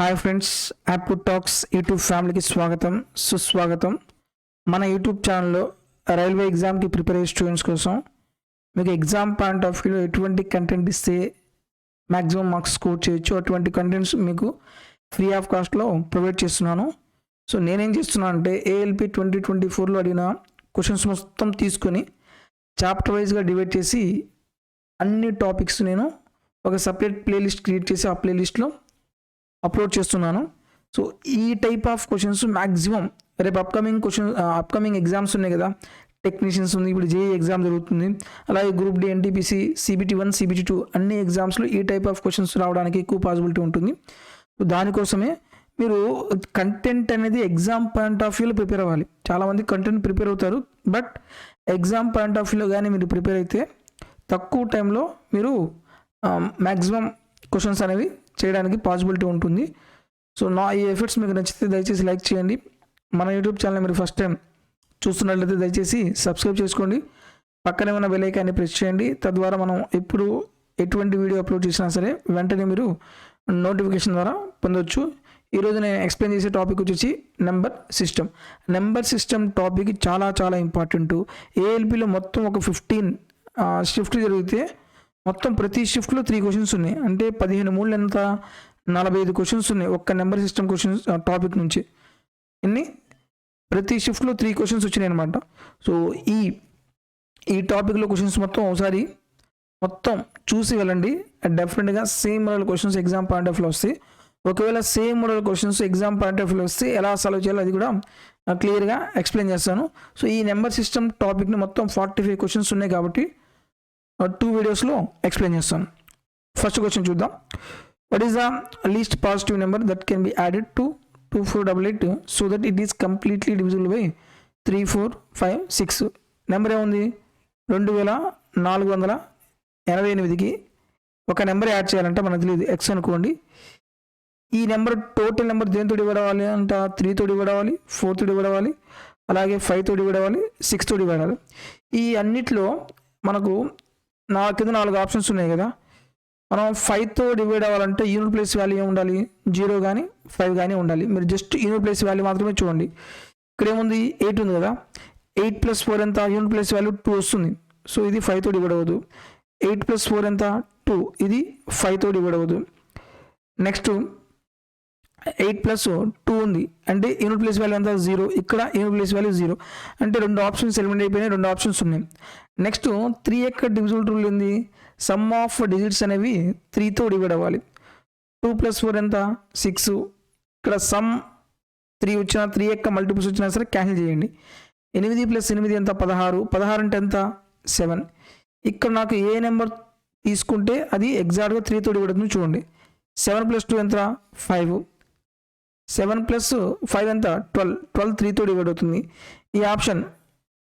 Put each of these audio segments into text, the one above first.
Hi friends యాప్వుడ్ talks YouTube ఫ్యామిలీకి స్వాగతం సుస్వాగతం. మన యూట్యూబ్ ఛానల్లో రైల్వే ఎగ్జామ్కి ప్రిపేర్ అయ్యే స్టూడెంట్స్ కోసం మీకు ఎగ్జామ్ పాయింట్ ఆఫ్ వ్యూలో ఎటువంటి కంటెంట్ ఇస్తే మ్యాక్సిమం మార్క్స్ స్కోర్ చేయొచ్చు. అటువంటి కంటెంట్స్ మీకు ఫ్రీ ఆఫ్ కాస్ట్లో ప్రొవైడ్ చేస్తున్నాను. సో నేనేం చేస్తున్నాను అంటే ఏఎల్పి ట్వంటీ ట్వంటీ ఫోర్లో అడిగిన క్వశ్చన్స్ మొత్తం తీసుకొని చాప్టర్ వైజ్గా డివైడ్ చేసి అన్ని టాపిక్స్ నేను ఒక సపరేట్ ప్లేలిస్ట్ క్రియేట్ చేసి ఆ ప్లేలిస్ట్లో అప్లోడ్ చేస్తున్నాను. సో ఈ టైప్ ఆఫ్ క్వశ్చన్స్ మ్యాక్సిమం రేపు అప్కమింగ్ క్వశ్చన్ అప్కమింగ్ ఎగ్జామ్స్ ఉన్నాయి కదా. టెక్నీషియన్స్ ఉంది ఇప్పుడు జేఈ ఎగ్జామ్ జరుగుతుంది. అలాగే group D NTPC CBT one CBT two అన్ని ఎగ్జామ్స్లో ఈ టైప్ ఆఫ్ క్వశ్చన్స్ రావడానికి ఎక్కువ పాసిబిలిటీ ఉంటుంది. సో దానికోసమే మీరు కంటెంట్ అనేది ఎగ్జామ్ పాయింట్ ఆఫ్ వ్యూలో ప్రిపేర్ అవ్వాలి. చాలామంది కంటెంట్ ప్రిపేర్ అవుతారు బట్ ఎగ్జామ్ పాయింట్ ఆఫ్ వ్యూలో కానీ మీరు ప్రిపేర్ అయితే తక్కువ టైంలో మీరు um, మ్యాక్సిమం క్వశ్చన్స్ అనేవి చేయడానికి పాసిబిలిటీ ఉంటుంది. సో నా ఈ ఎఫర్ట్స్ మీకు నచ్చితే దయచేసి లైక్ చేయండి. మన యూట్యూబ్ ఛానల్ మీరు ఫస్ట్ టైం చూస్తున్నట్లయితే దయచేసి సబ్స్క్రైబ్ చేసుకోండి. పక్కనే ఉన్న బెల్ ఐకాన్ని ప్రెస్ చేయండి. తద్వారా మనం ఎప్పుడు ఎటువంటి వీడియో అప్లోడ్ చేసినా సరే వెంటనే మీరు నోటిఫికేషన్ ద్వారా పొందొచ్చు. ఈరోజు నేను ఎక్స్ప్లెయిన్ చేసే టాపిక్ వచ్చేసి number system number system topic చాలా చాలా ఇంపార్టెంట్ ఏఎల్పిలో మొత్తం ఒక ఫిఫ్టీన్ షిఫ్ట్ జరిగితే మొత్తం ప్రతి షిఫ్ట్లో త్రీ క్వశ్చన్స్ ఉన్నాయి. అంటే పదిహేను మూడు ఎంత? నలభై ఐదు క్వశ్చన్స్ ఉన్నాయి. ఒక్క నెంబర్ సిస్టమ్ క్వశ్చన్స్ టాపిక్ నుంచి. ఎన్ని? ప్రతి షిఫ్ట్లో త్రీ క్వశ్చన్స్ వచ్చినాయి అనమాట సో ఈ ఈ టాపిక్లో క్వశ్చన్స్ మొత్తం ఒకసారి మొత్తం చూసి వెళ్ళండి. డెఫినెట్గా same model questions exam point of view వస్తాయి. ఒకవేళ same model questions exam point of view వస్తే ఎలా సాల్వ్ చేయాలో అది కూడా క్లియర్గా ఎక్స్ప్లెయిన్ చేస్తాను. సో ఈ నెంబర్ సిస్టమ్ టాపిక్ని మొత్తం ఫార్టీ ఫైవ్ క్వశ్చన్స్ ఉన్నాయి కాబట్టి టూ వీడియోస్లో ఎక్స్ప్లెయిన్ చేస్తాను. ఫస్ట్ క్వశ్చన్ చూద్దాం. What is the least positive number that can be added to two four double eight so that it is completely divisible by three four five six number ఏముంది? రెండు వేల నాలుగు వందల ఎనభై ఎనిమిదికి ఒక నెంబర్ యాడ్ చేయాలంటే మనకు తెలియదు. ఎక్స్ అనుకోండి. ఈ నెంబర్ టోటల్ నెంబర్ దేనితో డివైడ్ అంట? త్రీ తోటి డివైడ్ ఫోర్ తోటి డివైడ్ అలాగే ఫైవ్ తోటి డివైడ్ సిక్స్ తోటి డివైడ్ ఈ అన్నిట్లో మనకు నా కింద నాలుగు ఆప్షన్స్ ఉన్నాయి కదా. మనం ఫైవ్తో డివైడ్ అవ్వాలంటే యూనిట్ ప్లేస్ వాల్యూ ఏమి ఉండాలి? జీరో కానీ ఫైవ్ కానీ ఉండాలి. మీరు జస్ట్ యూనిట్ ప్లేస్ వాల్యూ మాత్రమే చూడండి. ఇక్కడ ఏముంది? ఎయిట్ ఉంది కదా. ఎయిట్ ప్లస్ ఫోర్ ఎంత? యూనిట్ ప్లేస్ వాల్యూ టూ వస్తుంది. సో ఇది ఫైవ్తో డివైడ్ అవ్వదు. ఎయిట్ ప్లస్ ఫోర్ ఎంత? టూ ఇది ఫైవ్తో డివైడ్ అవ్వదు. నెక్స్ట్ ఎయిట్ ప్లస్ టూ ఉంది. అంటే యూనిట్ ప్లేస్ వాల్యూ ఎంత జీరో ఇక్కడ యూనిట్ ప్లేస్ వాల్యూ జీరో అంటే రెండు ఆప్షన్స్ ఎలిమెంట్ అయిపోయినాయి రెండు ఆప్షన్స్ ఉన్నాయి. నెక్స్ట్ త్రీ యొక్క డివిజిబుల్ రూల్ ఉంది సమ్ ఆఫ్ డిజిట్స్ అనేవి త్రీతో డివైడ్ అవ్వాలి. టూ ప్లస్ ఫోర్ ఎంత? సిక్స్ ఇక్కడ సమ్ త్రీ వచ్చినా త్రీ యొక్క మల్టిపుల్స్ వచ్చినా సరే క్యాన్సిల్ చేయండి. ఎనిమిది ప్లస్ ఎనిమిది ఎంత? పదహారు. పదహారు అంటే ఎంత? సెవెన్ ఇక్కడ నాకు ఏ నెంబర్ తీసుకుంటే అది ఎగ్జాక్ట్గా త్రీతో డివైడ్ అవుతుంది చూడండి. సెవెన్ ప్లస్ టూ ఎంత? ఫైవ్ సెవెన్ ప్లస్ ఫైవ్ ఎంత? ట్వెల్వ్. ట్వెల్వ్ త్రీతో డివైడ్ అవుతుంది ఈ ఆప్షన్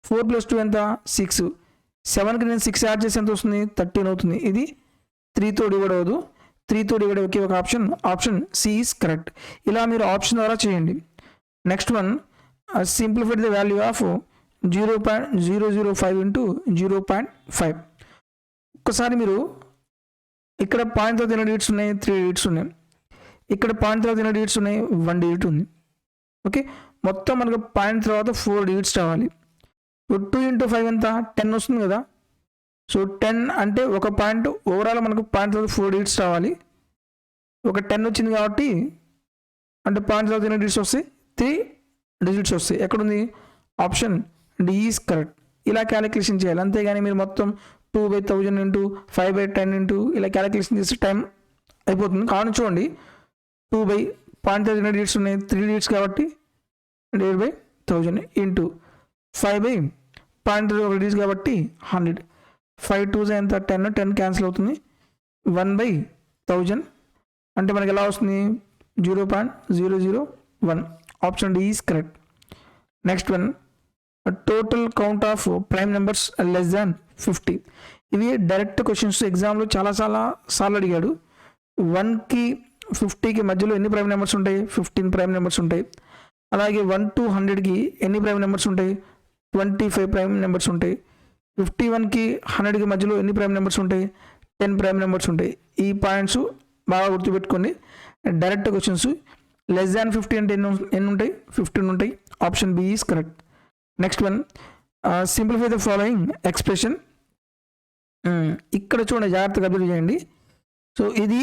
ఫోర్ ప్లస్ టూ ఎంత? సిక్స్. సెవెన్కి నేను సిక్స్ యాడ్ చేసి ఎంత వస్తుంది? థర్టీన్ అవుతుంది. ఇది త్రీతో డివైడ్ అవ్వదు త్రీతో డివైడ్ ఒకే ఒక option. Option C is correct. ఇలా మీరు ఆప్షన్ ద్వారా చేయండి. Next one simplified the value of zero point zero zero five into zero point five. ఒక్కసారి మీరు ఇక్కడ పాయింట్తో తర్వాత ఎన్ని డిజిట్స్ ఉన్నాయి? త్రీ డిజిట్స్ ఉన్నాయి. ఇక్కడ పాయింట్ తర్వాత ఎన్ని డిజిట్స్ ఉన్నాయి? వన్ డిజిట్ ఉంది. ఓకే మొత్తం మనకు పాయింట్ తర్వాత ఫోర్ డిజిట్స్ రావాలి. టూ ఇంటూ ఫైవ్ ఎంత? టెన్ వస్తుంది కదా? సో టెన్ అంటే ఒక పాయింట్ ఓవరాల్ మనకు పాయింట్ తర్వాత ఫోర్ డిజిట్స్ రావాలి. ఒక టెన్ వచ్చింది కాబట్టి అంటే పాయింట్ తర్వాత ఎన్ని డిజిట్స్ వస్తాయి? త్రీ డిజిట్స్ వస్తాయి. ఎక్కడుంది? ఆప్షన్ డి ఈజ్ కరెక్ట్ ఇలా క్యాలిక్యులేషన్ చేయాలి. అంతేగాని మీరు మొత్తం two by thousand into five by ten into ఇలా క్యాలిక్యులేషన్ చేస్తే టైం అయిపోతుంది. కావున చూడండి two by point thousand digits ఉన్నాయి. త్రీ డిజిట్స్ కాబట్టి divide by thousand into five by point ఒక డిజిట్ కాబట్టి హండ్రెడ్. ఫైవ్ టూ ఎంత? టెన్. టెన్ క్యాన్సిల్ అవుతుంది. One by thousand. అంటే మనకి ఎలా వస్తుంది? Zero point zero zero one. Option D is correct. Next one. Total count of prime numbers less than fifty. ఇవి direct questions. ఎగ్జామ్లో చాలా చాలా సార్లు అడిగాడు. వన్కి ఫిఫ్టీకి మధ్యలో ఎన్ని ప్రైమ్ నెంబర్స్ ఉంటాయి? ఫిఫ్టీన్ ప్రైమ్ నెంబర్స్ ఉంటాయి. అలాగే వన్ టు హండ్రెడ్కి ఎన్ని ప్రైమ్ నెంబర్స్ ఉంటాయి? ట్వంటీ ఫైవ్ ప్రైమ్ నెంబర్స్ ఉంటాయి. ఫిఫ్టీ వన్కి హండ్రెడ్కి మధ్యలో ఎన్ని ప్రైమ్ నెంబర్స్ ఉంటాయి? టెన్ ప్రైమ్ నెంబర్స్ ఉంటాయి. ఈ పాయింట్స్ బాగా గుర్తుపెట్టుకొని direct questions less than fifty అంటే ఎన్ని ఎన్ని ఉంటాయి? ఫిఫ్టీన్ ఉంటాయి. Option B is correct. Next one simplify the following expression. ఇక్కడ చూడండి జాగ్రత్తగా అభివృద్ధి చేయండి. సో ఇది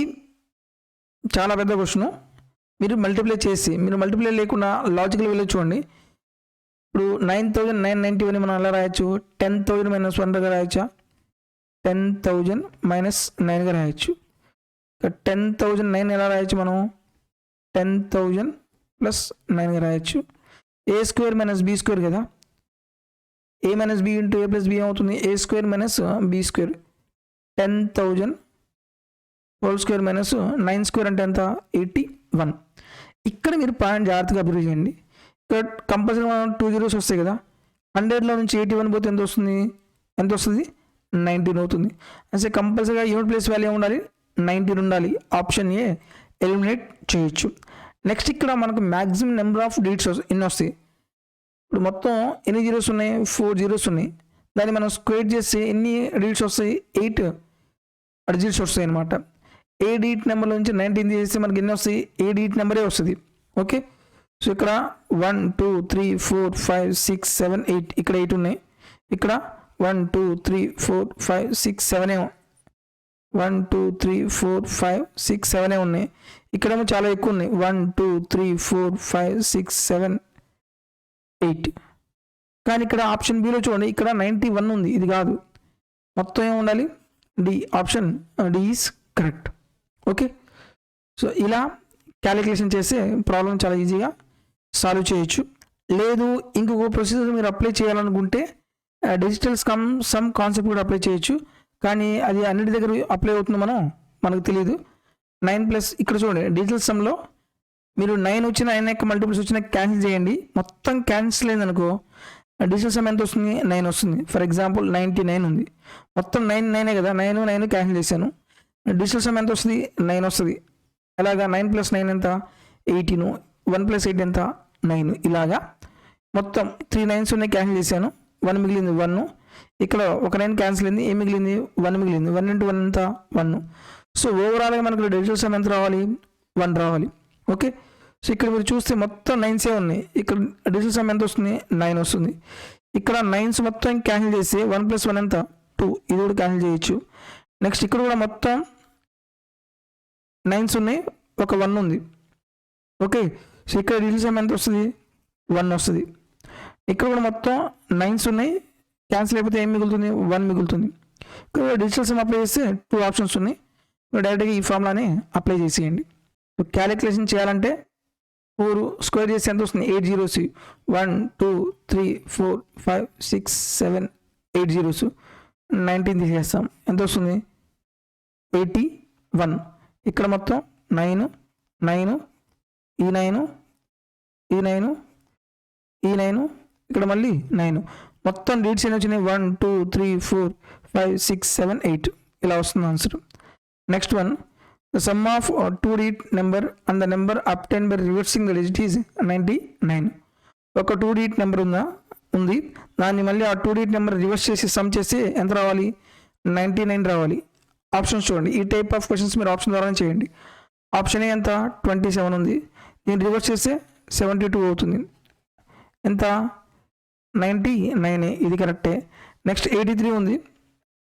చాలా పెద్ద క్వశ్చన్. మీరు మల్టిప్లై చేసి మీరు మల్టిప్లై లేకుండా లాజికల్ వెళ్ళి చూడండి. ఇప్పుడు nine thousand nine ninety one మనం ఎలా రాయొచ్చు? టెన్ థౌజండ్ మైనస్ వన్గా రాయొచ్చా? టెన్ థౌజండ్ మైనస్ నైన్గా రాయొచ్చు. టెన్ థౌజండ్ నైన్ ఎలా రాయొచ్చు మనం? టెన్ థౌజండ్ ప్లస్ నైన్గా రాయొచ్చు. A square minus B square కదా? A minus B into A plus B అవుతుంది A square minus B square ten thousand whole square minus nine square అంటే ఎంత? ఎయిటీ వన్ ఇక్కడ మీరు పాయింట్ జాగ్రత్తగా అభివృద్ధి చేయండి. ఇక్కడ కంపల్సరీ మనం టూ జీరోస్ వస్తాయి కదా. హండ్రెడ్లో నుంచి ఎయిటీ వన్ పోతే ఎంత వస్తుంది? ఎంత వస్తుంది? నైన్టీన్ అవుతుంది. అంటే కంపల్సరీగా యూనిట్ ప్లేస్ వాల్యూ ఉండాలి నైన్టీన్ ఉండాలి. ఆప్షన్ ఏ ఎలిమినేట్ చేయొచ్చు. నెక్స్ట్ ఇక్కడ మనకు మ్యాక్సిమం నెంబర్ ఆఫ్ డీట్స్ ఎన్ని వస్తాయి? ఇప్పుడు మొత్తం ఎన్ని జీరోస్ ఉన్నాయి? ఫోర్ జీరోస్ ఉన్నాయి. దాన్ని మనం స్క్వేర్ చేస్తే ఎన్ని డీట్స్ వస్తాయి? ఎయిట్ డిజిట్స్ వస్తాయి అనమాట ఏ డీట్ నెంబర్ నుంచి నైన్టీన్ తీసేస్తే మనకి ఎన్ని వస్తాయి? ఏ డీట్ నెంబరే వస్తుంది. ఓకే సో ఇక్కడ one two three four five six seven eight ఇక్కడ ఎయిట్ ఉన్నాయి. ఇక్కడ one two three four five six seven one two three four five six seven ఉన్నాయి. ఇక్కడేమో చాలా ఎక్కువ ఉన్నాయి. One two three four five six seven eight కానీ ఇక్కడ ఆప్షన్ బిలో చూడండి. ఇక్కడ నైంటీ వన్ ఉంది. ఇది కాదు. మొత్తం ఏమి ఉండాలి? D option D is correct okay? So ఇలా క్యాలిక్యులేషన్ చేస్తే ప్రాబ్లం చాలా ఈజీగా సాల్వ్ చేయొచ్చు. లేదు ఇంకొక ప్రొసీజర్ మీరు అప్లై చేయాలనుకుంటే డిజిటల్ కమ్ సమ్ కాన్సెప్ట్ కూడా అప్లై చేయొచ్చు. కానీ అది అన్నిటి దగ్గర అప్లై అవుతుందో మనం మనకు తెలియదు నైన్ ప్లస్ ఇక్కడ చూడండి డిజిటల్ సమ్లో మీరు నైన్ వచ్చిన నైన్ యొక్క మల్టిపుల్స్ వచ్చిన క్యాన్సిల్ చేయండి. మొత్తం క్యాన్సిల్ అయిందనుకో డిజిటల్ సమ్ ఎంత వస్తుంది? నైన్ వస్తుంది. ఫర్ ఎగ్జాంపుల్ నైంటీ నైన్ ఉంది. మొత్తం నైన్ నైనే కదా? నైన్ నైన్ క్యాన్సిల్ చేశాను. డిజిటల్ సమ్ ఎంత వస్తుంది? నైన్ వస్తుంది. అలాగా నైన్ ప్లస్ నైన్ ఎంత? ఎయిటీను వన్ ప్లస్ ఎయిట్ ఎంత? నైన్ ఇలాగా. మొత్తం త్రీ నైన్స్ ఉన్నాయి క్యాన్సిల్ చేశాను. వన్ మిగిలింది వన్ ఇక్కడ ఒక నైన్ క్యాన్సిల్ అయింది ఏం మిగిలింది? వన్ మిగిలింది. వన్ ఇంటూ వన్ ఎంత? వన్ సో ఓవరాల్గా మనకు డిజిటల్ సమ్ ఎంత రావాలి? వన్ రావాలి. ఓకే? సో ఇక్కడ మీరు చూస్తే మొత్తం నైన్సే ఉన్నాయి. ఇక్కడ డిజిటల్ సమ్ ఎంత వస్తుంది? నైన్ వస్తుంది. ఇక్కడ నైన్స్ మొత్తం క్యాన్సిల్ చేస్తే వన్ ప్లస్ వన్ ఎంత? టూ ఇది కూడా క్యాన్సిల్ చేయొచ్చు. నెక్స్ట్ ఇక్కడ కూడా మొత్తం నైన్స్ ఉన్నాయి. ఒక వన్ ఉంది. ఓకే సో ఇక్కడ డిజిటల్ ఎంత వస్తుంది? వన్ వస్తుంది. ఇక్కడ కూడా మొత్తం నైన్స్ ఉన్నాయి. క్యాన్సిల్ అయిపోతే ఏం మిగులుతుంది? వన్ మిగులుతుంది. ఇక్కడ డిజిటల్ సమ్ అప్లై చేస్తే టూ ఆప్షన్స్ ఉన్నాయి. డైరెక్ట్గా ఈ ఫార్ములాని అప్లై చేసేయండి. క్యాలిక్యులేషన్ చేయాలంటే ఫోర్ స్క్వేర్ చేస్తే ఎంత వస్తుంది? Eight zeros one two three four five six seven eight zeros nineteen తీసేస్తాం. ఎంత వస్తుంది? ఎయిటీ వన్ ఇక్కడ మొత్తం నైన్ నైన్ ఈ నైన్ ఈ నైన్ ఈ నైన్ ఇక్కడ మళ్ళీ నైన్ మొత్తం డేట్స్ ఎన్ని వచ్చినాయి? One two three four five six seven eight ఇలా వస్తుంది answer next one the sum of two డీట్ number and the number obtained by reversing the digit is ninety nine ఒక two డీట్ number ఉందా? ఉంది. దాన్ని మళ్ళీ ఆ టూ డీట్ నెంబర్ రివర్స్ చేసి సమ్ చేస్తే ఎంత రావాలి? నైంటీ నైన్ రావాలి. ఆప్షన్స్ చూడండి. ఈ టైప్ ఆఫ్ క్వశ్చన్స్ మీరు ఆప్షన్ ద్వారా చేయండి. ఆప్షన్ ఏ ఎంత? ట్వంటీ సెవెన్ ఉంది. దీన్ని రివర్స్ చేస్తే సెవెంటీ టూ అవుతుంది. ఎంత? నైంటీ నైన్ ఇది కరెక్టే నెక్స్ట్ ఎయిటీ త్రీ ఉంది.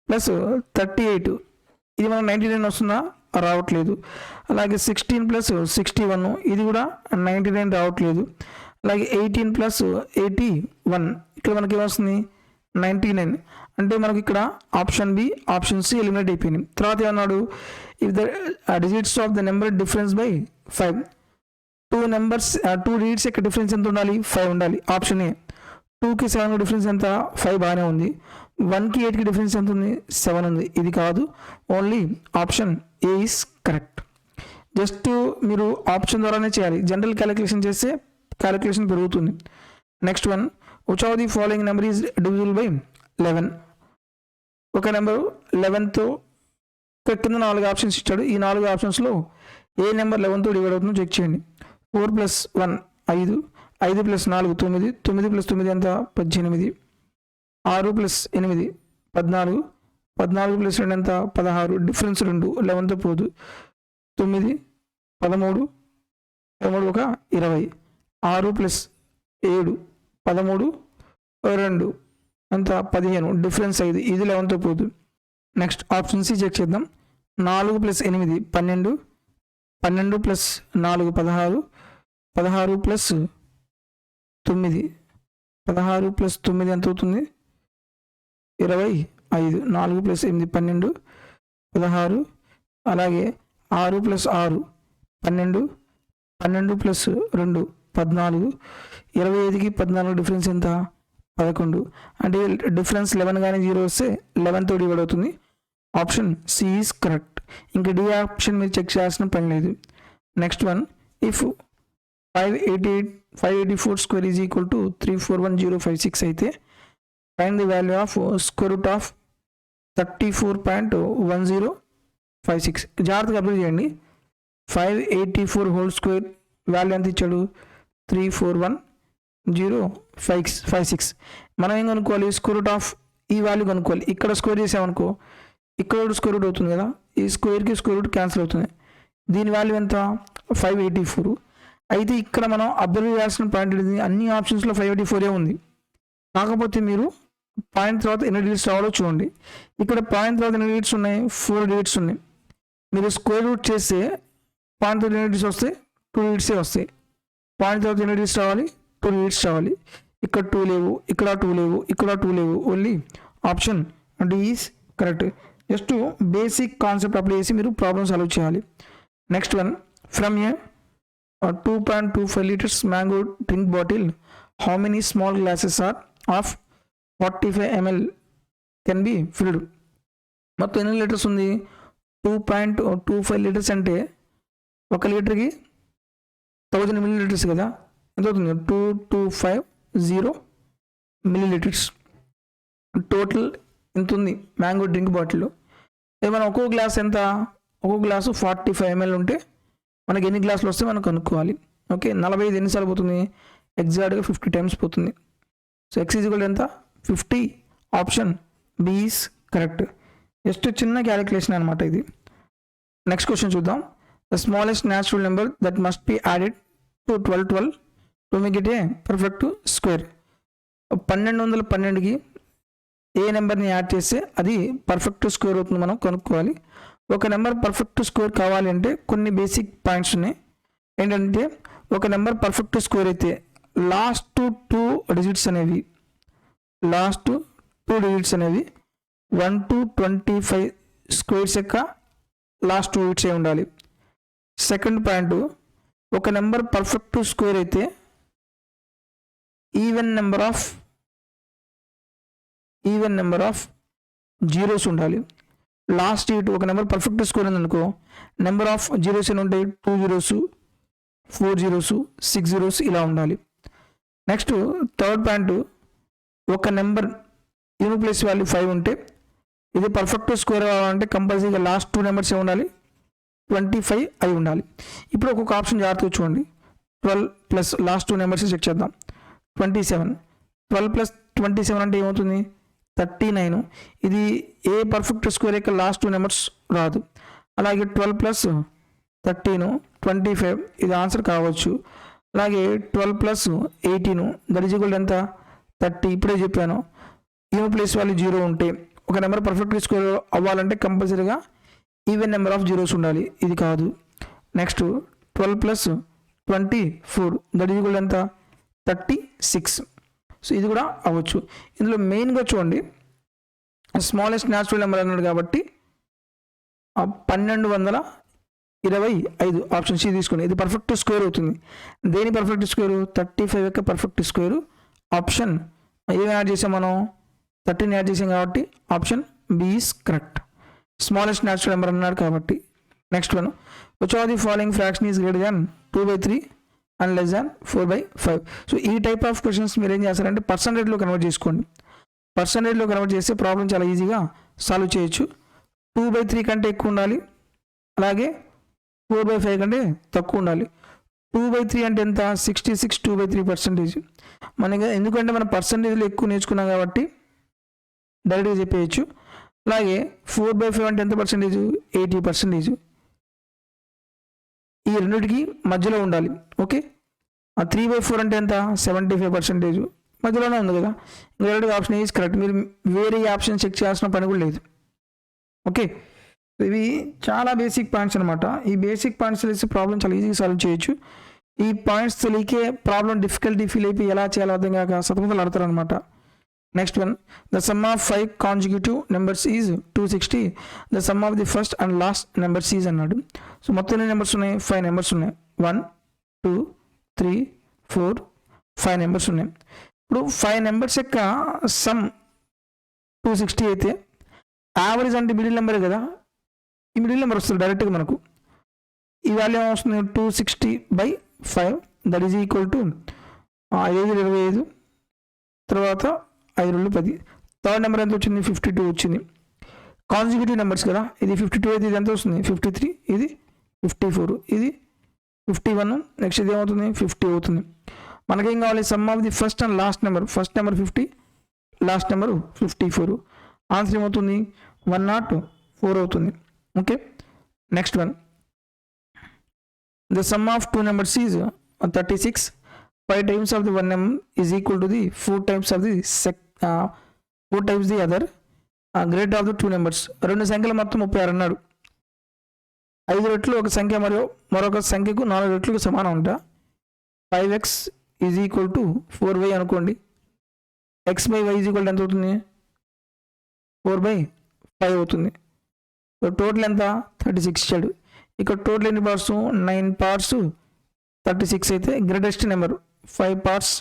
ప్లస్ థర్టీ ఎయిట్ ఇది మనం నైంటీ నైన్ వస్తుందా? రావట్లేదు. అలాగే సిక్స్టీన్ ప్లస్ సిక్స్టీ వన్ ఇది కూడా నైంటీ నైన్ రావట్లేదు. అలాగే ఎయిటీన్ ప్లస్ ఎయిటీ వన్ ఇక్కడ మనకి ఏమొస్తుంది? నైంటీ నైన్ అంటే మనకి ఇక్కడ option B option C eliminate అయిపోయినాయి. తర్వాత ఏమన్నాడు? If the digits of the number difference by five two numbers two digits యొక్క డిఫరెన్స్ ఎంత ఉండాలి? ఫైవ్ ఉండాలి. ఆప్షన్ ఏ టూకి సెవెన్కి డిఫరెన్స్ ఎంత? ఫైవ్ బాగానే ఉంది. వన్కి ఎయిట్కి డిఫరెన్స్ ఎంత ఉంది? సెవెన్ ఉంది. ఇది కాదు. Only option A is correct just మీరు ఆప్షన్ ద్వారానే చేయాలి. జనరల్ క్యాలిక్యులేషన్ చేస్తే క్యాలిక్యులేషన్ పెరుగుతుంది. Next one which of the following number is divisible by eleven. ఒక నెంబరు లెవెన్తో కింద నాలుగు ఆప్షన్స్ ఇచ్చాడు. ఈ నాలుగు ఆప్షన్స్లో ఏ నెంబర్ లెవెన్తో డివైడ్ అవుతుందో చెక్ చేయండి. ఫోర్ ప్లస్ వన్ ఐదు ఐదు ప్లస్ నాలుగు తొమ్మిది తొమ్మిది ప్లస్ తొమ్మిది ఎంత? పద్దెనిమిది. ఆరు ప్లస్ ఎనిమిది పద్నాలుగు. పద్నాలుగు ప్లస్ రెండు ఎంత? పదహారు. డిఫరెన్స్ రెండు. లెవెన్తో పోదు. తొమ్మిది పదమూడు. పదమూడు ఒక ఇరవై. ఆరు ప్లస్ ఏడు పదమూడు రెండు. అంత పదిహేను డిఫరెన్స్ ఐదు ఇది లెవెన్తో పోదు. నెక్స్ట్ ఆప్షన్ సి చెక్ చేద్దాం. నాలుగు ప్లస్ ఎనిమిది పన్నెండు. పన్నెండు ప్లస్ నాలుగు పదహారు. పదహారు ప్లస్ తొమ్మిది. పదహారు ప్లస్ తొమ్మిది ఎంత అవుతుంది? ఇరవై ఐదు. నాలుగు ప్లస్ ఎనిమిది పన్నెండు. పదహారు. అలాగే ఆరు ప్లస్ ఆరు పన్నెండు. పన్నెండు ప్లస్ రెండు పద్నాలుగు. ఇరవై ఐదుకి పద్నాలుగు డిఫరెన్స్ ఎంత? పదకొండు. అంటే డిఫరెన్స్ లెవెన్ కానీ జీరో వస్తే లెవెన్తో డివైడ్ అవుతుంది. Option C is correct. ఇంకా డి ఆప్షన్ మీరు చెక్ చేయాల్సిన పని లేదు. Next one if five eighty eight five eighty four square is equal to three four one zero five six అయితే find the value of square root of thirty four point one zero five six. జాగ్రత్తగా observe చేయండి. Five eighty four whole square value ఎంత ఇచ్చాడు? Three four one zero five five six మనం ఏం కనుక్కోవాలి? Square root of ఈ value కనుక్కోవాలి. ఇక్కడ స్క్వేర్ చేసామనుకో ఇక్కడ కూడా స్క్వేర్ రూట్ అవుతుంది కదా? ఈ స్క్వేర్కి స్క్వేర్ రూట్ క్యాన్సిల్ అవుతుంది. దీని వాల్యూ ఎంత? ఫైవ్ ఎయిటీ ఫోర్ అయితే ఇక్కడ మనం అబ్జర్వ్ చేయాల్సిన పాయింట్ ఏంటి అన్ని ఆప్షన్స్లో ఫైవ్ ఎయిటీ ఫోరే ఉంది. కాకపోతే మీరు పాయింట్ తర్వాత ఎన్ని డిజిట్స్ రావాలో చూడండి. ఇక్కడ పాయింట్ తర్వాత ఎన్ని డిజిట్స్ ఉన్నాయి? ఫోర్ డిజిట్స్ ఉన్నాయి. మీరు స్క్వేర్ రూట్ చేస్తే పాయింట్ తర్వాత ఎన్ని డిజిట్స్ వస్తాయి? టూ డిజిట్సే వస్తాయి. పాయింట్ తర్వాత ఎన్ని డిజిట్స్ రావాలి? టూ డిజిట్స్ రావాలి ఇక్కడ టూ లేవు ఇక్కడ టూ లేవు ఇక్కడ టూ లేవు. Only option D is correct just basic concept apply చేసి మీరు ప్రాబ్లమ్ సాల్వ్ చేయాలి. Next one from a two point two five litres mango drink bottle how many small glasses are of forty five ML can be filled మొత్తం ఎన్ని litres ఉంది? Two point two five litres అంటే ఒక లీటర్కి thousand millilitres కదా? ఎంత అవుతుంది? Two two five zero millilitres total ఎంత ఉంది? Mango drink bottle. ఏమైనా ఒక్కో గ్లాస్ ఎంత? ఒక్కో గ్లాసు ఫార్టీ ఫైవ్ ఎంఎల్ ఉంటే మనకి ఎన్ని గ్లాసులు వస్తే మనం కనుక్కోవాలి. ఓకే నలభై ఐదు ఎన్నిసార్లు పోతుంది? ఎగ్జాక్ట్గా ఫిఫ్టీ టైమ్స్ పోతుంది. సో ఎక్స్ ఈజ్వల్ ఎంత? Fifty. Option B is correct. Just చిన్న క్యాలిక్యులేషన్ అనమాట ఇది. నెక్స్ట్ క్వశ్చన్ చూద్దాం. The smallest natural number that must be added to twelve twelve. To make it a perfect square పన్నెండు వందల పన్నెండుకి ఏ నెంబర్ని add చేస్తే అది పర్ఫెక్ట్ స్క్వేర్ అవుతుంది మనం కనుక్కోవాలి. ఒక నెంబర్ పర్ఫెక్ట్ స్క్వేర్ కావాలి అంటే కొన్ని బేసిక్ పాయింట్స్ ఉన్నాయి. ఏంటంటే ఒక నెంబర్ పర్ఫెక్ట్ స్క్వేర్ అయితే లాస్ట్ టూ డిజిట్స్ అనేవి లాస్ట్ టూ డిజిట్స్ అనేవి one to twenty five squares యొక్క లాస్ట్ టూ డిజిట్స్ ఏ ఉండాలి. సెకండ్ పాయింట్ ఒక నెంబర్ పర్ఫెక్ట్ స్క్వేర్ అయితే even number of even number of zeros ఉండాలి. లాస్ట్ ఇటు ఒక నెంబర్ పర్ఫెక్ట్ స్కోర్ ఉందనుకో నెంబర్ ఆఫ్ జీరోస్ ఎన్ని ఉంటాయి? Two zeros four zeros six zeros ఇలా ఉండాలి. నెక్స్ట్ థర్డ్ పాయింట్ ఒక number unit place value five ఉంటే ఇది పర్ఫెక్ట్ స్కోర్ కావాలంటే కంపల్సరీగా లాస్ట్ టూ నెంబర్స్ ఏ ఉండాలి? ట్వంటీ ఫైవ్ అయి ఉండాలి. ఇప్పుడు ఒక్కొక్క ఆప్షన్ జాగ్రత్తగా చూడండి. Twelve plus last two numbers check చేద్దాం. Twenty seven. Twelve plus twenty seven అంటే ఏమవుతుంది? Thirty nine. ఇది ఏ పర్ఫెక్ట్ స్క్వేర్ యొక్క లాస్ట్ టూ నెంబర్స్ రాదు. అలాగే twelve plus thirteen twenty five ఇది ఆన్సర్ కావచ్చు. అలాగే twelve plus eighteen that is equal ఎంత? థర్టీ. ఇప్పుడే చెప్పాను. ఈవెన్ ప్లేస్ వాల్యూ జీరో ఉంటే ఒక నెంబర్ పర్ఫెక్ట్ స్క్వేర్ అవ్వాలంటే కంపల్సరీగా ఈవెన్ నెంబర్ ఆఫ్ జీరోస్ ఉండాలి. ఇది కాదు. Next twelve plus twenty four that is equal ఎంత? థర్టీ. సిక్స్ సో ఇది కూడా అవ్వచ్చు. ఇందులో మెయిన్గా చూడండి. స్మాలెస్ట్ న్యాచురల్ నెంబర్ అన్నాడు కాబట్టి పన్నెండు వందల ఇరవై ఐదు ఆప్షన్ సి తీసుకోండి. ఇది పర్ఫెక్ట్ స్క్వేర్ అవుతుంది. దేని పర్ఫెక్ట్ స్క్వేరు థర్టీ ఫైవ్ యొక్క పర్ఫెక్ట్ స్క్వేరు ఆప్షన్ ఏం యాడ్ చేసాం మనం? థర్టీన్ యాడ్ చేసాం కాబట్టి option B is correct smallest natural number అన్నాడు కాబట్టి next one which are the following fraction is greater than two by three and less than four by five so ఈ type of questions మీరు ఏం చేస్తారంటే పర్సంటేజ్లో convert చేసుకోండి. పర్సంటేజ్లో convert చేస్తే problem చాలా ఈజీగా సాల్వ్ చేయొచ్చు. టూ బై త్రీ కంటే ఎక్కువ ఉండాలి. అలాగే ఫోర్ బై ఫైవ్ కంటే తక్కువ ఉండాలి. టూ బై త్రీ అంటే ఎంత? Sixty six two by three percentage మనకి ఎందుకంటే మనం పర్సంటేజ్లో ఎక్కువ నేర్చుకున్నాం కాబట్టి డైరెక్ట్గా చెప్పేయచ్చు. అలాగే ఫోర్ బై ఫైవ్ అంటే ఎంత పర్సెంటేజ్ ఎయిటీ పర్సెంటేజ్ ఈ రెండింటికి మధ్యలో ఉండాలి. ఓకే త్రీ బై ఫోర్ అంటే ఎంత? సెవెంటీ ఫైవ్ పర్సెంటేజ్ మధ్యలోనే ఉంది కదా? ఇంకా ఆప్షన్ ఈజ్ కరెక్ట్ మీరు వేరే ఆప్షన్ చెక్ చేయాల్సిన పని కూడా లేదు. ఓకే ఇవి చాలా బేసిక్ పాయింట్స్ అనమాట ఈ బేసిక్ పాయింట్స్ తెలిసి ప్రాబ్లం చాలా ఈజీగా సాల్వ్ చేయొచ్చు. ఈ పాయింట్స్ తెలియకే ప్రాబ్లం డిఫికల్టీ ఫీల్ అయిపోయి ఎలా చేయాలో అర్థం కాక సతమతలు ఆడతారు అనమాట next one the sum of five consecutive numbers is two sixty the sum of the first and last numbers is అన్నాడు. సో మొత్తం ఎన్ని నెంబర్స్ ఉన్నాయి? ఫైవ్ నెంబర్స్ ఉన్నాయి. One two three four five numbers ఉన్నాయి. ఇప్పుడు ఫైవ్ నెంబర్స్ యొక్క sum two sixty అయితే average అంటే మిడిల్ నెంబర్ కదా ఈ మిడిల్ నెంబర్ వస్తుంది డైరెక్ట్గా మనకు. ఈ వాల్యూ వస్తుంది two sixty by five that is equal to ఐదు ఇరవై ఐదు తర్వాత ఐదు రెండు పది. థర్డ్ నెంబర్ ఎంత వచ్చింది? ఫిఫ్టీ టూ వచ్చింది. కాన్సిక్యూటివ్ నెంబర్స్ కదా ఇది ఫిఫ్టీ టూ అయితే ఇది ఎంత వస్తుంది? ఫిఫ్టీ త్రీ ఇది ఫిఫ్టీ ఫోర్ ఇది ఫిఫ్టీ వన్ నెక్స్ట్ ఇది ఏమవుతుంది ఫిఫ్టీ అవుతుంది. మనకేం కావాలి? Sum of the first and last number. First number fifty last number fifty four. Answer ఏమవుతుంది? వన్ నాట్ ఫోర్ అవుతుంది. Okay? Next one. The sum of two numbers is thirty six. Five times of the one number is equal to the four times of the sec four times the other great of the two numbers. రెండు సంఖ్యలు మొత్తం ముప్పై ఆరు అన్నాడు. ఐదు రెట్లు ఒక సంఖ్య మరియు మరొక సంఖ్యకు నాలుగు రెట్లకు సమానం అంట. Five x is equal to four y అనుకోండి. X by y is equal ఎంత అవుతుంది? ఫోర్ బై ఫైవ్ అవుతుంది. టోటల్ ఎంత? థర్టీ సిక్స్ ఇచ్చాడు. ఇక్కడ టోటల్ ఎన్ని parts nine parts thirty six అయితే గ్రేటెస్ట్ నెంబర్ ఫైవ్ పార్ట్స్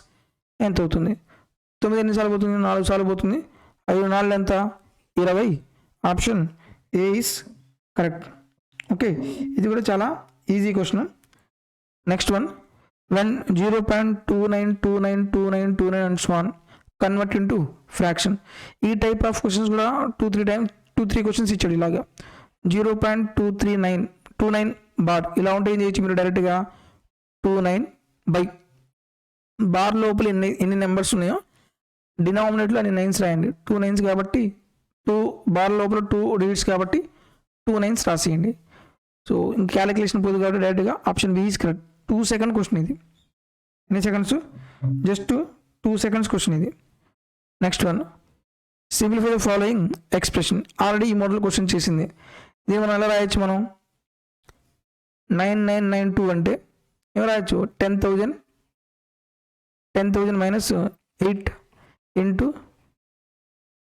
ఎంత అవుతుంది? తొమ్మిది ఎన్ని సార్లు పోతుంది? నాలుగు సార్లు పోతుంది. ఐదు నాలుగు ఎంత? ఇరవై. Option A is correct okay ఇది కూడా చాలా easy question next one when zero point two nine two nine two nine two nine and so on convert into fraction ఈ టైప్ ఆఫ్ క్వశ్చన్స్ కూడా two three time two three questions ఇచ్చాడు ఇలాగా. Zero point two three nine two nine bar ఇలా ఉంటే ఏం చేయొచ్చు మీరు డైరెక్ట్గా టూ నైన్ బై బార్ లోపల ఎన్ని ఎన్ని నెంబర్స్ ఉన్నాయో? డినామినేట్లో అన్ని నైన్స్ రాయండి. టూ నైన్స్ కాబట్టి టూ బార్ లోపల టూ డిజిట్స్ కాబట్టి టూ నైన్స్ రాసేయండి. సో ఇంక క్యాలిక్యులేషన్ పోదు కాబట్టి డైరెక్ట్గా option B is correct two second question ఇది. ఎన్ని seconds just two seconds question ఇది. Next one simplify the following expression already ఈ మోడల్ క్వశ్చన్ చేసింది. దీన్ని మనం ఎలా రాయొచ్చు మనం? నైన్ నైన్ నైన్ టూ అంటే ఏం రాయొచ్చు? Ten thousand ten thousand minus eight into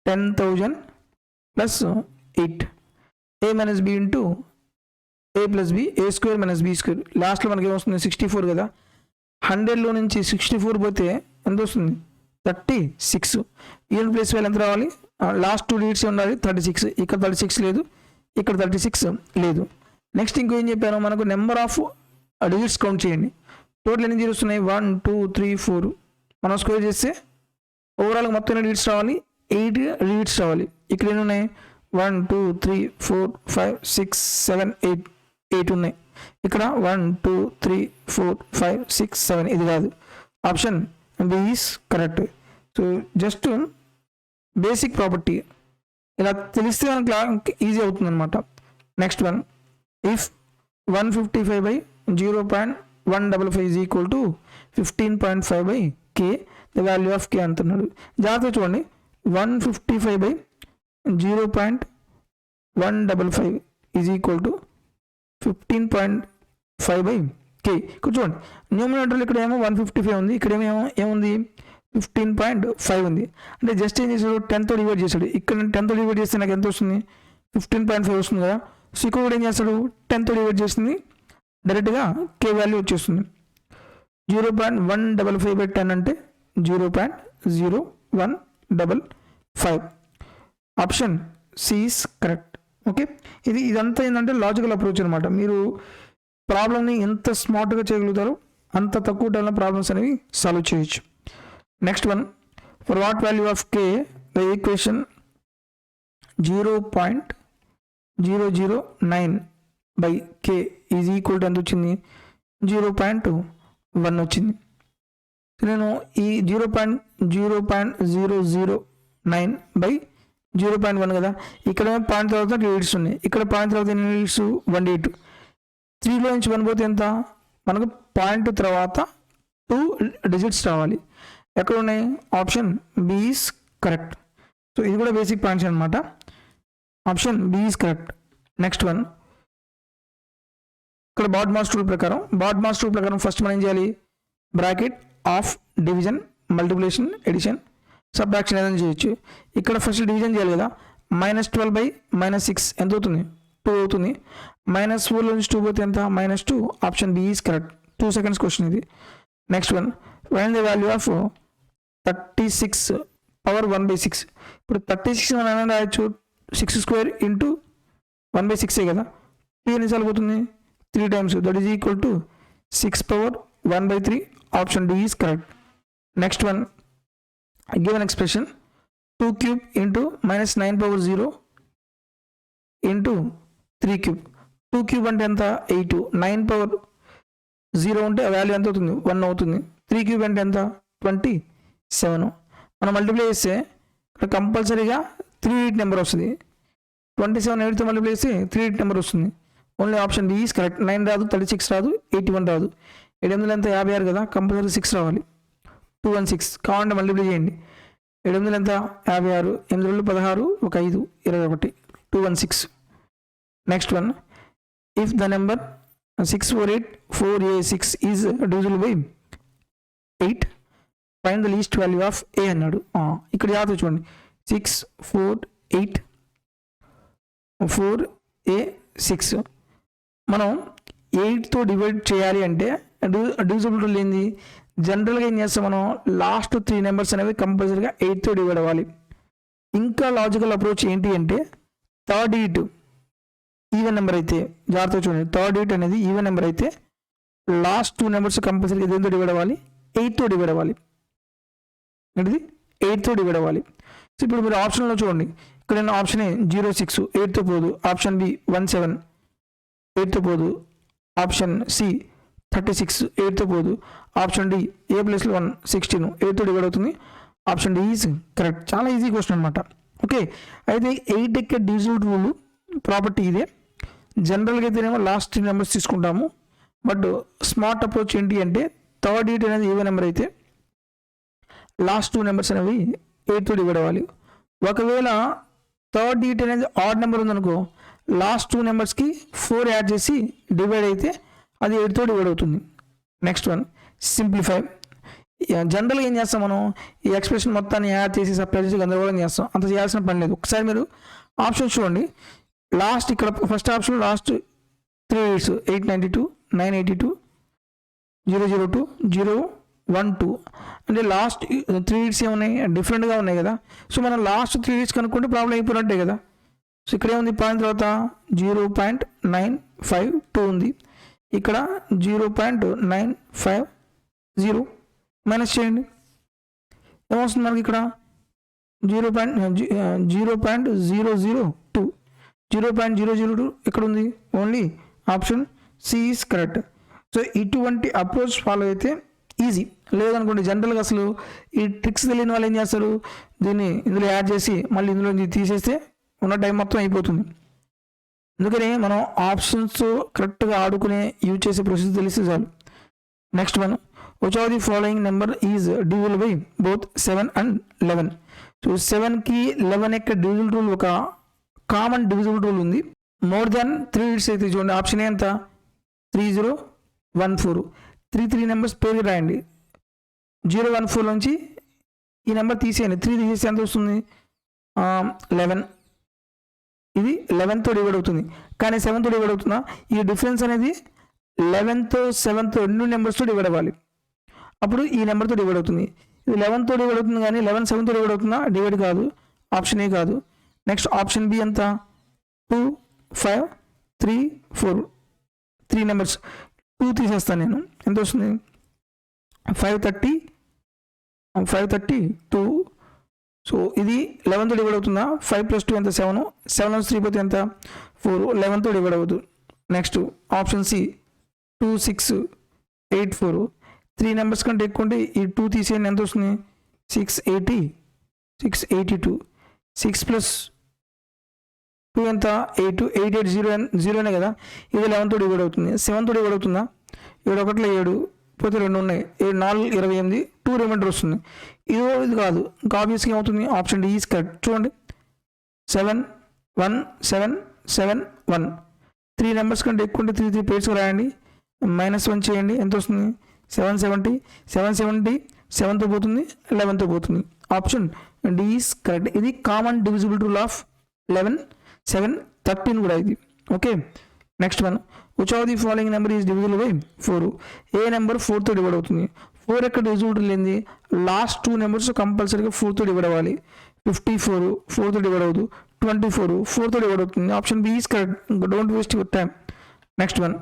ten thousand plus eight A minus B into A plus B A square minus B square లాస్ట్లో మనకి ఏమొస్తుంది సిక్స్టీ ఫోర్ కదా? హండ్రెడ్లో నుంచి సిక్స్టీ ఫోర్ పోతే ఎంత వస్తుంది? థర్టీ సిక్స్ ఈవెన్ ప్లేస్ వేలు ఎంత రావాలి? లాస్ట్ టూ డిజిట్స్ ఉండాలి. థర్టీ సిక్స్ ఇక్కడ థర్టీ సిక్స్ లేదు. ఇక్కడ థర్టీ సిక్స్ లేదు. నెక్స్ట్ ఇంకో ఏం చెప్పాను? మనకు నెంబర్ ఆఫ్ డిజిట్స్ కౌంట్ చేయండి. టోటల్ ఎన్ని జీరోస్ ఉన్నాయి? వన్ టూ త్రీ ఫోర్ మనం స్క్వేర్ చేస్తే ఓవరాల్ మొత్తం ఎన్ని డిజిట్స్ రావాలి? ఎయిట్ డిజిట్స్ రావాలి. ఇక్కడ ఎన్ని ఉన్నాయి? One two three four five six seven eight eight ఉన్నాయి. ఇక్కడ one two three four five six seven ఇది కాదు. Option B is correct. So just basic property. ఇలా తెలిస్తే మనకి ఈజీ అవుతుంది అనమాట next one. If one fifty five by zero point one double five is equal to fifteen point five by K the value of K అంటున్నాడు. జాగ్రత్త చూడండి. One fifty five by zero point one double five is equal to fifteen point five by K ఇక్కడ చూడండి న్యూమినేటర్లో ఇక్కడ ఏమో one fifty five ఉంది ఇక్కడ ఏమో ఏముంది? ఫిఫ్టీన్ పాయింట్ ఫైవ్ ఉంది. అంటే జస్ట్ ఏం చేశాడు? టెన్త్ డివైడ్ చేశాడు. ఇక్కడ టెన్త్ డివైడ్ చేస్తే నాకు ఎంత వస్తుంది? ఫిఫ్టీన్ పాయింట్ ఫైవ్ వస్తుంది కదా. సో ఇక్కడ కూడా ఏం చేస్తాడు? టెన్త్ డివైడ్ చేస్తుంది. డైరెక్ట్గా కే వాల్యూ వచ్చేస్తుంది. Zero point one double five by ten అంటే zero point zero one double five option C correct okay? ఇది ఇదంతా ఏంటంటే లాజికల్ అప్రోచ్ అనమాట మీరు ప్రాబ్లమ్ని ఎంత స్మార్ట్గా చేయగలుగుతారో అంత తక్కువ టైంలో ప్రాబ్లమ్స్ అనేవి సాల్వ్ చేయొచ్చు. Next one for what value of K the equation zero point zero zero nine by K is equal to ఎంత వచ్చింది? జీరో పాయింట్ వన్ వచ్చింది. నేను ఈ zero point zero point zero zero nine by zero point one కదా? ఇక్కడ point తర్వాత eights ఉన్నాయి. ఇక్కడ పాయింట్ తర్వాత ఎన్ని ఎయిట్స్ వన్ ఎయిట్ త్రీలో నుంచి వన్ పోతే ఎంత? మనకు పాయింట్ తర్వాత టూ డిజిట్స్ రావాలి. ఎక్కడ ఉన్నాయి? Option B is correct so ఇది కూడా బేసిక్ పాయింట్స్ అనమాట option B is correct next one ఇక్కడ బాడ్ మాస్ రూల్ ప్రకారం బాడ్ మాస్ రూల్ ప్రకారం ఫస్ట్ మనం ఏం చేయాలి? Bracket of division multiplication addition subtraction ఏదైనా చేయొచ్చు. ఇక్కడ ఫస్ట్ డివిజన్ చేయాలి కదా. Minus twelve by minus six ఎంత అవుతుంది? టూ అవుతుంది. మైనస్ ఫోర్ నుంచి టూ పోతే ఎంత? Minus two option B is correct two seconds question ఇది. Next one wine the value of thirty six power one by six ఇప్పుడు థర్టీ సిక్స్ మనం ఏమైనా రాయొచ్చు? Six square into one by సిక్సే కదా. టీ ఎన్నిసార్లు పోతుంది? Three times that is equal to six power one by three option D is correct next one given expression two cube into minus nine power zero into three cube two cube అంటే ఎంత? Eight nine power zero ఉంటే value ఎంత అవుతుంది? One అవుతుంది. Three cube అంటే ఎంత? Twenty seven మనం multiply చేస్తే ఇక్కడ కంపల్సరీగా త్రీ ఎయిట్ నెంబర్ వస్తుంది. ట్వంటీ సెవెన్ ఎయిట్తో మల్టిప్లై చేస్తే త్రీ ఎయిట్ నెంబర్ వస్తుంది. Only option B is correct nine రాదు థర్టీ సిక్స్ రాదు ఎయిటీ వన్ రాదు. ఏడు వందల ఎంత? యాభై ఆరు కదా? కంపల్సరీ సిక్స్ రావాలి. టూ వన్ సిక్స్ కావాలంటే మల్టిప్లై చేయండి. ఏడు వందలు ఎంత యాభై ఆరు. ఎనిమిది రెండు పదహారు ఒక ఐదు ఇరవై ఒకటి. Two one six next one if the number six four eight four A six is divisible by eight find the least value of A అన్నాడు. ఇక్కడ యాద చూడండి six four eight four A six మనం ఎయిట్తో డివైడ్ చేయాలి అంటే divisibility ఏంది? జనరల్గా ఏం చేస్తాం మనం? లాస్ట్ త్రీ నెంబర్స్ అనేవి కంపల్సరీగా ఎయిట్తో డివైడ్ అవ్వాలి. ఇంకా లాజికల్ అప్రోచ్ ఏంటి అంటే థర్డ్ ఎయిట్ ఈవెన్ నెంబర్ అయితే జాగ్రత్త చూడండి. థర్డ్ ఎయిట్ అనేది ఈవెన్ నెంబర్ అయితే లాస్ట్ టూ నెంబర్స్ కంపల్సరీగా దేంతో డివైడ్ అవ్వాలి? ఎయిట్తో డివైడ్ అవ్వాలి. ఏంటిది? ఎయిట్తో డివైడ్ అవ్వాలి. సో ఇప్పుడు మీరు ఆప్షన్లో చూడండి. ఇక్కడ నేను ఆప్షన్ ఏ జీరో సిక్స్ ఎయిట్తో పోదు. ఆప్షన్ బి వన్ సెవెన్ ఎయిట్తో పోదు. ఆప్షన్ సి థర్టీ సిక్స్ ఎయిట్తో పోదు. ఆప్షన్ డి ఏ ప్లేస్లో వన్ సిక్స్టీన్? ఎయిట్తో డివైడ్ అవుతుంది. Option D is correct. చాలా ఈజీ క్వశ్చన్ అనమాట ఓకే అయితే ఎయిట్ ఎక్క డిజిట్ రూల్ ప్రాపర్టీ ఇదే. జనరల్గా అయితేనేమో లాస్ట్ త్రీ నెంబర్స్ తీసుకుంటాము. బట్ స్మార్ట్ అప్రోచ్ ఏంటి అంటే థర్డ్ ఎయిట్ అనేది ఈవెన్ నెంబర్ అయితే లాస్ట్ టూ నెంబర్స్ అనేవి ఎయిట్తో డివైడ్ అవ్వాలి. ఒకవేళ థర్డ్ డిజిట్ అనేది ఆడ్ నెంబర్ ఉందనుకో లాస్ట్ టూ నెంబర్స్కి ఫోర్ యాడ్ చేసి డివైడ్ అయితే అది ఎయిట్తో డివైడ్ అవుతుంది నెక్స్ట్ వన్ సింప్లిఫై జనరల్గా ఏం చేస్తాం మనం? ఈ ఎక్స్ప్రెషన్ మొత్తాన్ని యాడ్ చేసి సపరేట్ చేసి గందరగోళం చేస్తాం. అంత చేయాల్సిన పని లేదు. ఒకసారి మీరు ఆప్షన్ చూడండి. లాస్ట్ ఇక్కడ first option last three eights eight ninety two nine eighty two zero zero two zero one two అంటే లాస్ట్ త్రీ ఇయర్స్ ఏమున్నాయి డిఫరెంట్గా ఉన్నాయి? కదా. సో మనం లాస్ట్ త్రీ ఇయర్స్ కనుక్కుంటే ప్రాబ్లం అయిపోయినట్టే కదా. సో ఇక్కడ ఏముంది పాయింట్ తర్వాత zero point nine five two ఉంది. ఇక్కడ zero point nine five zero minus చేయండి. ఏమొస్తుంది మనకి ఇక్కడ? Zero point zero point zero zero two. Zero point zero zero two ఎక్కడ ఉంది only option C is correct. So ఇటువంటి అప్రోచ్ ఫాలో అయితే ఈజీ. లేదనుకోండి జనరల్గా అసలు ఈ ట్రిక్స్ తెలియని వాళ్ళు ఏం చేస్తారు? దీన్ని ఇందులో యాడ్ చేసి మళ్ళీ ఇందులో తీసేస్తే ఉన్న టైం మొత్తం అయిపోతుంది. అందుకని మనం ఆప్షన్స్ కరెక్ట్గా ఆడుకునే యూజ్ చేసే ప్రొసీజర్ తెలిస్తే చాలు. Next one which of the following number is divisible by both seven and eleven so సెవెన్కి లెవెన్ యొక్క డివిజుల్ రూల్ ఒక కామన్ డివిజిబుల్ రూల్ ఉంది. మోర్ దాన్ త్రీ ఇట్స్ అయితే చూడండి ఆప్షన్ ఎంత? Three zero one four three three numbers పేరు రాయండి. Zero one four నుంచి ఈ నెంబర్ తీసేయండి. త్రీ తీసేస్తే ఎంత వస్తుంది? లెవెన్ ఇది లెవెన్తో డివైడ్ అవుతుంది. కానీ సెవెంత్ డివైడ్ అవుతుందా? ఈ డిఫరెన్స్ అనేది లెవెన్త్ సెవెన్త్ రెండు నెంబర్స్తో డివైడ్ అవ్వాలి. అప్పుడు ఈ నెంబర్తో డివైడ్ అవుతుంది. ఇది లెవెన్తో డివైడ్ అవుతుంది కానీ లెవెన్ సెవెన్తో డివైడ్ అవుతుందా? డివైడ్ కాదు. ఆప్షన్ ఏ కాదు. నెక్స్ట్ ఆప్షన్ బి ఎంత? Two five three four three numbers two తీసేస్తాను నేను. ఎంత వస్తుంది? Five thirty five thirty two so ఇది లెవెన్త్ డివైడ్ అవుతుందా ఫైవ్ ప్లస్ టూ ఎంత? సెవెన్ సెవెన్ ప్లస్ త్రీ పోతే ఎంత? ఫోర్ లెవెన్తో డివైడ్ అవ్వదు next option C two six eight four three numbers కంటే ఎక్కువ ఉంటే ఈ టూ తీసేయండి. ఎంత వస్తుంది? Six eighty six eighty two six plus two ఎంత ఎయిట్ ఎయిట్ ఎయిట్ జీరో జీరోనే కదా? ఇది లెవెన్త్ డివైడ్ అవుతుంది సెవెన్ డివైడ్ అవుతుందా ఏడు ఒకటిలో ఏడు పోతే రెండు ఉన్నాయి. ఏడు నాలుగు ఇరవై ఎనిమిది. టూ రిమైండర్ వస్తుంది. ఇది ఇది కాదు. ఇంకా ఆబ్వియస్గా ఏమవుతుంది? ఆప్షన్ డి ఈజ్ కరెక్ట్ చూడండి. Seven one seven seven one three numbers కంటే ఎక్కువ ఉంటే త్రీ త్రీ పేర్స్ రాయండి. మైనస్ వన్ చేయండి. ఎంత వస్తుంది? సెవెన్ సెవెంటీ సెవెన్ సెవెంటీ సెవెన్తో పోతుంది. లెవెన్తో పోతుంది. ఆప్షన్ డి ఈస్ కరెక్ట్ ఇది common divisible rule of eleven seven thirteen కూడా ఇది. Okay next one which of the following number is divisible by four A number ఫోర్తో డివైడ్ అవుతుంది. ఫోర్ ఎక్కడ డివిజిబుల్ లేనిది. లాస్ట్ టూ నెంబర్స్ కంపల్సరీగా ఫోర్తో divide అవ్వాలి ఫిఫ్టీ ఫోర్ ఫోర్తో డివైడ్ అవ్వదు ట్వంటీ ఫోర్ ఫోర్తో డివైడ్ అవుతుంది option B is correct don't waste your time next one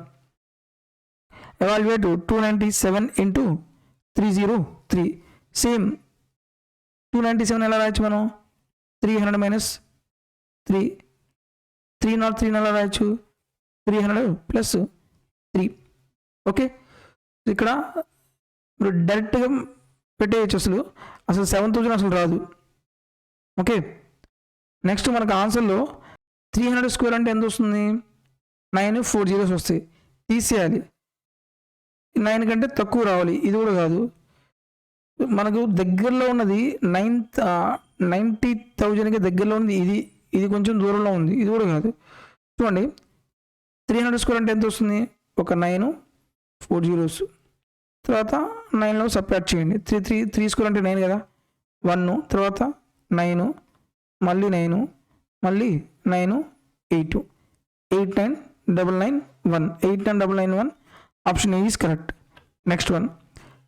evaluate two ninety seven into three zero three same two ninety seven ఎలా రాయొచ్చు మనం? Three hundred minus three three not three ఎలా రాయొచ్చు? Three hundred plus three okay ఇక్కడ ఇప్పుడు డైరెక్ట్గా పెట్టేయచ్చు అసలు అసలు సెవెన్ థౌజండ్ అసలు రాదు. ఓకే నెక్స్ట్ మనకు ఆన్సర్లో త్రీ హండ్రెడ్ స్క్వేర్ అంటే ఎంత వస్తుంది? నైన్ ఫోర్ జీరోస్ వస్తాయి. తీసేయాలి. నైన్ కంటే తక్కువ రావాలి. ఇది కూడా కాదు. మనకు దగ్గరలో ఉన్నది నైన్ నైంటీ థౌజండ్కి దగ్గరలో ఉంది ఇది ఇది కొంచెం దూరంలో ఉంది. ఇది కూడా కాదు. చూడండి. త్రీ హండ్రెడ్ స్క్వేర్ అంటే ఎంత వస్తుంది? ఒక నైన్ ఫోర్ జీరోస్ తర్వాత నైన్లో సపరేట్ చేయండి. త్రీ త్రీ త్రీ స్క్వేర్ అంటే నైన్ కదా? వన్ తర్వాత నైన్ మళ్ళీ నైన్ మళ్ళీ nine eight. Eight nine double nine one. Eight nine double nine one. Option is correct. Next one.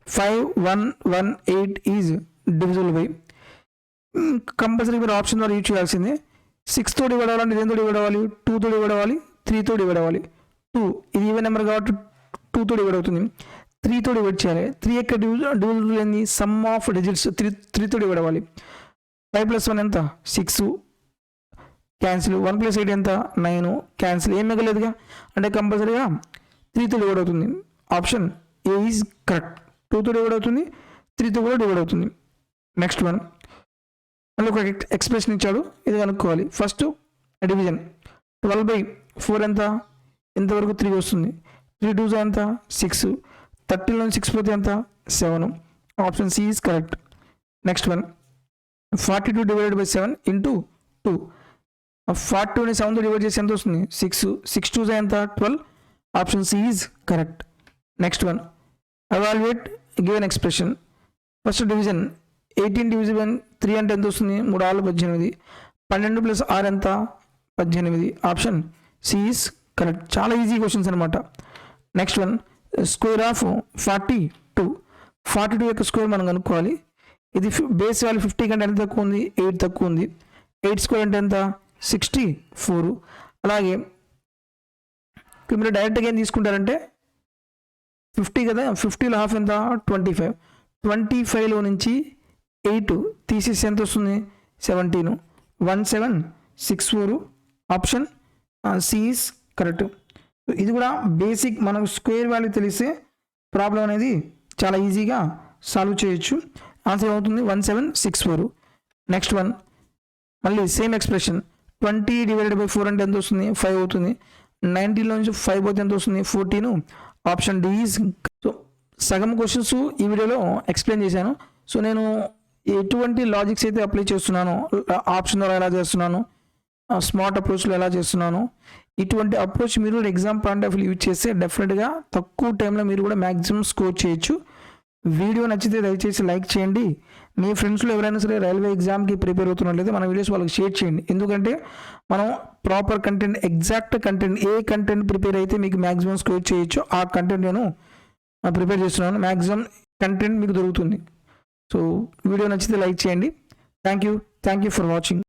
Five one one eight is divisible by. Compulsory మీరు option ద్వారా use చేయాల్సిందే. Six తోటి divide అవ్వాలంటే దేనితో divide అవ్వాలి two తోటి divide అవ్వాలి త్రీతో డివైడ్ అవ్వాలి టూ ఇది ఈవెన్ నెంబర్ కాబట్టి టూతో డివైడ్ అవుతుంది త్రీతో డివైడ్ చేయాలి. త్రీ యొక్క డివిజువల్ ఏంది సమ్ ఆఫ్ డిజిట్స్ త్రీ త్రీతో డివైడ్ అవ్వాలి ఫైవ్ ప్లస్ వన్ ఎంత? Six cancel one plus eight ఎంత? నైన్ క్యాన్సిల్ ఏం మిగలేదుగా? అంటే కంపల్సరీగా త్రీతో డివైడ్ అవుతుంది. ఆప్షన్ ఏ ఈజ్ కరెక్ట్ టూతో డివైడ్ అవుతుంది. త్రీతో కూడా డివైడ్ అవుతుంది. నెక్స్ట్ వన్ మళ్ళీ ఒక ఎక్స్ప్రెషన్ ఇచ్చాడు. ఇది కనుక్కోవాలి. First division twelve by four ఎంత? ఎంతవరకు త్రీ వస్తుంది? త్రీ టూ ఎంత? సిక్స్ థర్టీలో సిక్స్ పోతే ఎంత? Seven. Option C is correct. Next one. Forty two divided by seven into two. Forty టూని సెవెన్తో డివైడ్ చేసి ఎంత వస్తుంది? సిక్స్. సిక్స్ టూ ఎంత? Twelve. Option C is correct. Next one. Evaluate given expression first division eighteen division three అంటే ఎంత వస్తుంది? మూడు ఆరు పద్దెనిమిది. పన్నెండు ప్లస్ ఆరు ఎంత? పద్దెనిమిది. Option C is correct. చాలా ఈజీ క్వశ్చన్స్ అనమాట next one square of forty two. Forty two యొక్క స్క్వేర్ మనం కనుక్కోవాలి. ఇది బేస్ వాల్యూ ఫిఫ్టీ కంటే ఎంత తక్కువ ఉంది? ఎయిట్ తక్కువ ఉంది. ఎయిట్ స్క్వేర్ అంటే ఎంత? Sixty four. అలాగే ఇప్పుడు మీరు డైరెక్ట్గా ఏం తీసుకుంటారంటే ఫిఫ్టీ కదా? ఫిఫ్టీలో హాఫ్ ఎంత? Twenty five. ట్వంటీ ఫైవ్లో నుంచి ఎయిట్ తీసేసి ఎంత వస్తుంది? Seventeen. One seven six four. Option C is correct. ఇది కూడా బేసిక్ మనకు స్క్వేర్ వాల్యూ తెలిస్తే ప్రాబ్లం అనేది చాలా ఈజీగా సాల్వ్ చేయొచ్చు. ఆన్సర్ అవుతుంది one seven six four next one మళ్ళీ same expression twenty divided by four అంటే ఎంత వస్తుంది? ఫైవ్ అవుతుంది. నైన్టీన్లో నుంచి ఫైవ్ పోతే ఎంత వస్తుంది? ఫోర్టీన్ ఆప్షన్ డి సో సగం క్వశ్చన్స్ ఈ వీడియోలో ఎక్స్ప్లెయిన్ చేశాను. సో నేను ఎటువంటి లాజిక్స్ అయితే అప్లై చేస్తున్నాను ఆప్షన్ ద్వారా ఎలా చేస్తున్నాను స్మార్ట్ అప్రోచ్లో ఎలా చేస్తున్నాను? ఇటువంటి అప్రోచ్ మీరు ఎగ్జామ్ పాయింట్ ఆఫ్ యూజ్ చేస్తే డెఫినెట్గా తక్కువ టైంలో మీరు కూడా మ్యాక్సిమం స్కోర్ చేయొచ్చు. వీడియో నచ్చితే దయచేసి లైక్ చేయండి. మీ ఫ్రెండ్స్లో ఎవరైనా సరే రైల్వే ఎగ్జామ్కి ప్రిపేర్ అవుతున్నట్లయితే మన వీడియోస్ వాళ్ళకి షేర్ చేయండి. ఎందుకంటే మనం ప్రాపర్ కంటెంట్ ఎగ్జాక్ట్ కంటెంట్ ఏ కంటెంట్ ప్రిపేర్ అయితే మీకు మ్యాక్సిమం స్కోర్ చేయొచ్చు ఆ కంటెంట్ నేను ప్రిపేర్ చేస్తున్నాను. మ్యాక్సిమం కంటెంట్ మీకు దొరుకుతుంది. సో వీడియో నచ్చితే లైక్ చేయండి. Thank you thank you for watching